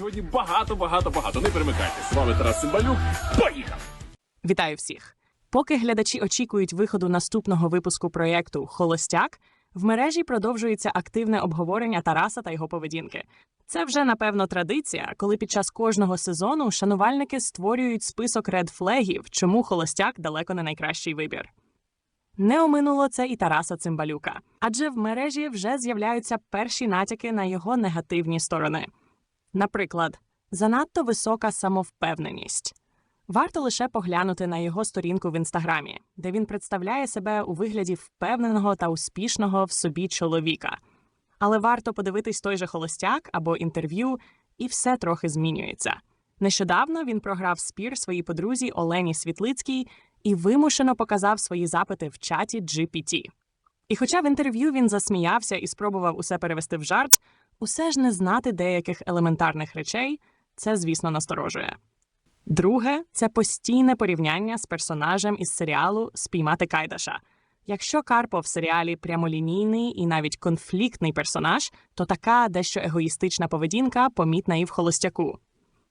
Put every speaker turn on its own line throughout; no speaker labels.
Сьогодні багато, багато, багато. Не перемикайтесь. З вами Тарас Цимбалюк. Поїхав!
Вітаю всіх! Поки глядачі очікують виходу наступного випуску проєкту Холостяк, в мережі продовжується активне обговорення Тараса та його поведінки. Це вже напевно традиція, коли під час кожного сезону шанувальники створюють список редфлегів, чому холостяк далеко не найкращий вибір. Не оминуло це і Тараса Цимбалюка, адже в мережі вже з'являються перші натяки на його негативні сторони. Наприклад, занадто висока самовпевненість. Варто лише поглянути на його сторінку в інстаграмі, де він представляє себе у вигляді впевненого та успішного в собі чоловіка. Але варто подивитись той же холостяк або інтерв'ю, і все трохи змінюється. Нещодавно він програв спір своїй подрузі Олені Світлицькій і вимушено показав свої запити в чаті GPT. І хоча в інтерв'ю він засміявся і спробував усе перевести в жарт, усе ж не знати деяких елементарних речей це, звісно, насторожує. Друге це постійне порівняння з персонажем із серіалу Спіймати Кайдаша. Якщо Карпо в серіалі прямолінійний і навіть конфліктний персонаж, то така дещо егоїстична поведінка помітна і в холостяку.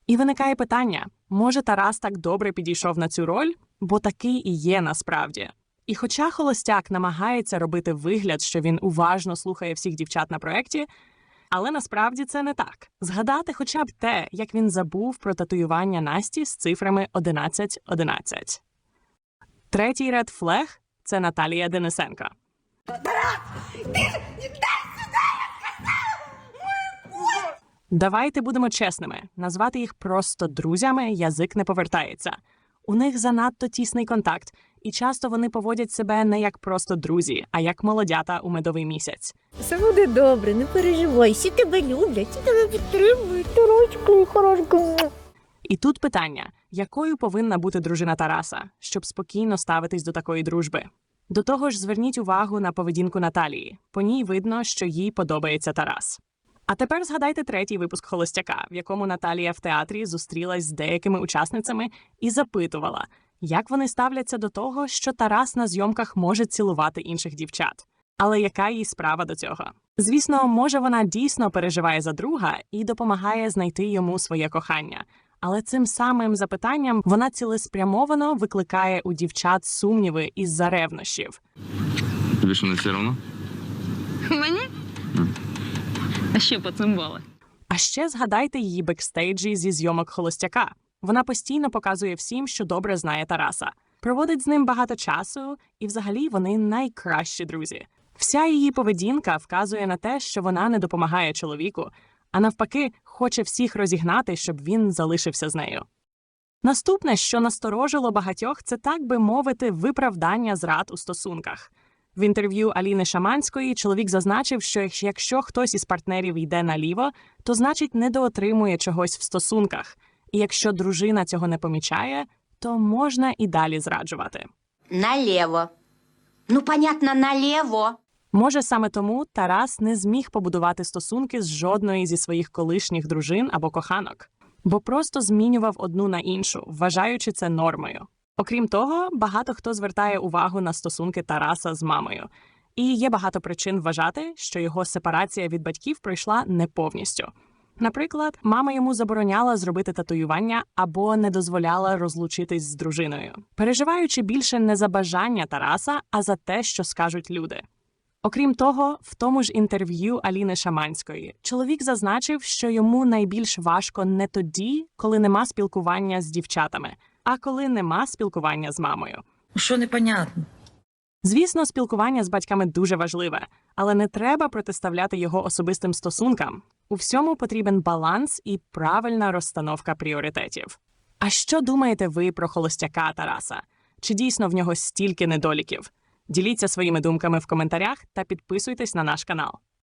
І виникає питання: може Тарас так добре підійшов на цю роль, бо такий і є насправді. І хоча холостяк намагається робити вигляд, що він уважно слухає всіх дівчат на проєкті, але насправді це не так. Згадати хоча б те, як він забув про татуювання Насті з цифрами 1111. Третій ред флег це Наталія Денисенко. Давайте будемо чесними. Назвати їх просто друзями язик не повертається. У них занадто тісний контакт, і часто вони поводять себе не як просто друзі, а як молодята у медовий місяць.
Все буде добре, не переживай. Всі тебе люблять, всі тебе підтримують, дорочкою, хорошкою.
І тут питання: якою повинна бути дружина Тараса, щоб спокійно ставитись до такої дружби? До того ж, зверніть увагу на поведінку Наталії. По ній видно, що їй подобається Тарас. А тепер згадайте третій випуск Холостяка, в якому Наталія в театрі зустрілась з деякими учасницями і запитувала, як вони ставляться до того, що Тарас на зйомках може цілувати інших дівчат. Але яка їй справа до цього? Звісно, може вона дійсно переживає за друга і допомагає знайти йому своє кохання. Але цим самим запитанням вона цілеспрямовано викликає у дівчат сумніви із-за ревнощів.
Тобі що не все одно?
Мені? А ще поцимбали.
А ще згадайте її бекстейджі зі зйомок холостяка. Вона постійно показує всім, що добре знає Тараса, проводить з ним багато часу, і взагалі вони найкращі друзі. Вся її поведінка вказує на те, що вона не допомагає чоловіку, а навпаки, хоче всіх розігнати, щоб він залишився з нею. Наступне, що насторожило багатьох, це так би мовити, виправдання зрад у стосунках. В інтерв'ю Аліни Шаманської чоловік зазначив, що якщо- хтось із партнерів йде наліво, то значить недоотримує чогось в стосунках. І якщо дружина цього не помічає, то можна і далі зраджувати.
Налево. Ну, понятно, налево.
Може, саме тому Тарас не зміг побудувати стосунки з жодної зі своїх колишніх дружин або коханок, бо просто змінював одну на іншу, вважаючи це нормою. Окрім того, багато хто звертає увагу на стосунки Тараса з мамою, і є багато причин вважати, що його сепарація від батьків пройшла не повністю. Наприклад, мама йому забороняла зробити татуювання або не дозволяла розлучитись з дружиною, переживаючи більше не за бажання Тараса, а за те, що скажуть люди. Окрім того, в тому ж інтерв'ю Аліни Шаманської чоловік зазначив, що йому найбільш важко не тоді, коли нема спілкування з дівчатами, а коли нема спілкування з мамою.
Що непонятно?
Звісно, спілкування з батьками дуже важливе, але не треба протиставляти його особистим стосункам. У всьому потрібен баланс і правильна розстановка пріоритетів. А що думаєте ви про холостяка Тараса? Чи дійсно в нього стільки недоліків? Діліться своїми думками в коментарях та підписуйтесь на наш канал.